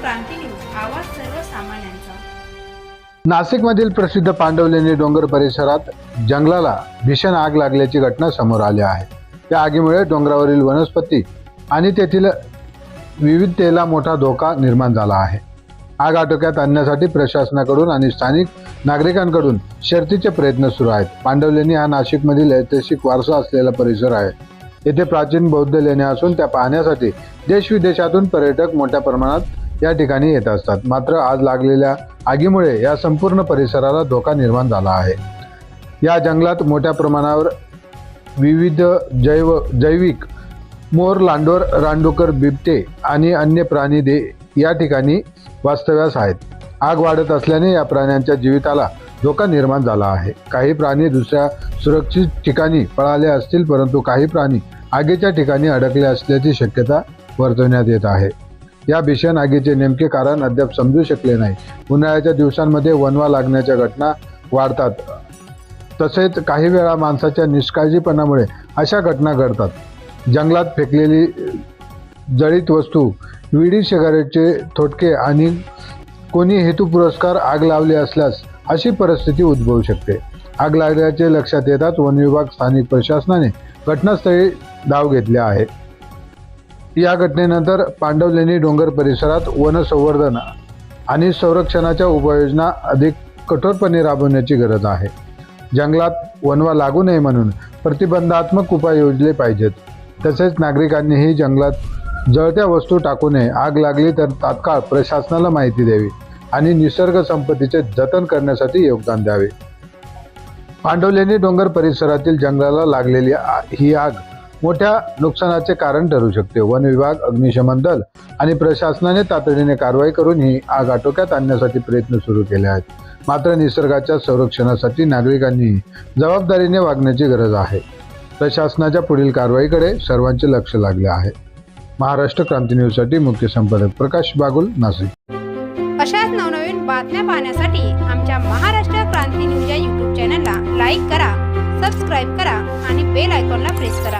क्रांती news आवाज सर्वसामान्यांचा. नाशिकमधील प्रसिद्ध पांडवलेणी डोंगर परिसरात जंगलाला भीषण आग लागल्याची घटना समोर आली आहे. त्या आगीमुळे डोंगरावरील वनस्पती आणि तेथील विविधतेला मोठा धोका निर्माण झाला आहे. आग आटोक्यात आणण्यासाठी प्रशासनाकडून आणि स्थानिक नागरिकांकडून शर्तीचे प्रयत्न सुरू आहेत. पांडवलेणी हा नाशिकमधील ऐतिहासिक वारसा असलेला परिसर आहे. येथे प्राचीन बौद्ध लेण्या असून त्या पाहण्यासाठी देशविदेशातून पर्यटक मोठ्या प्रमाणात या ठिकाणी येत असतात. मात्र आज लागलेल्या आगीमुळे या संपूर्ण परिसराला धोका निर्माण झाला आहे. या जंगलात मोठ्या प्रमाणावर विविध जैव जैविक मोर लांडोर रांडोकर बिबटे आणि अन्य प्राणी दे या ठिकाणी वास्तव्यास आहेत. आग वाढत असल्याने या प्राण्यांच्या जीविताला धोका निर्माण झाला आहे. काही प्राणी दुसऱ्या सुरक्षित ठिकाणी पळाले असतील परंतु काही प्राणी आगीच्या ठिकाणी अडकले असल्याची शक्यता वर्तवण्यात येत आहे. या भीषण आगीचे नेमके कारण अद्याप समजू शकले नाही. उन्हाळ्याच्या दिवसांमध्ये वनवा लागण्याच्या घटना वाढतात. तसेच काही वेळा माणसाच्या निष्काळजीपणामुळे अशा घटना घडतात. जंगलात फेकलेली जळीत वस्तू विडी सिगारेटचे थोटके आणि कोणी हेतू पुरस्कार आग लावली असल्यास अशी परिस्थिती उद्भवू शकते. आग लागल्याचे लक्षात येताच वन विभाग स्थानिक प्रशासनाने घटनास्थळी धाव घेतल्या आहे. या घटनेनंतर पांडवलेणी डोंगर परिसरात वनसंवर्धन आणि संरक्षणाच्या उपाययोजना अधिक कठोरपणे राबवण्याची गरज आहे. जंगलात वनवा लागू नये म्हणून प्रतिबंधात्मक उपाय योजले पाहिजेत. तसेच नागरिकांनीही जंगलात जळत्या वस्तू टाकू नये आग लागली तर तात्काळ प्रशासनाला माहिती द्यावी आणि निसर्ग संपत्तीचे जतन करण्यासाठी योगदान द्यावे. पांडवलेणी डोंगर परिसरातील जंगलाला लागलेली आ- ही आग मोठ्या नुकसानाचे कारण ठरू शकते. वन विभाग अग्निशमन दल आणि प्रशासनाने तातडीने कारवाई करून ही आग आटोक्यात आणण्यासाठी प्रयत्न सुरू केले आहेत. मात्र निसर्गाच्या संरक्षणासाठी नागरिकांनी जबाबदारीने वागण्याची गरज आहे. प्रशासनाच्या पुढील कारवाईकडे सर्वांचे लक्ष लागले आहे. महाराष्ट्र क्रांती न्यूजसाठी मुख्य संपादक प्रकाश बागुल नाशिक. अशाच नवनवीन बातम्या पाहण्यासाठी आमच्या महाराष्ट्र क्रांती न्यूज या यूट्यूब चॅनलला लाईक करा सबस्क्राईब करा आणि बेल आयकॉनला प्रेस करा.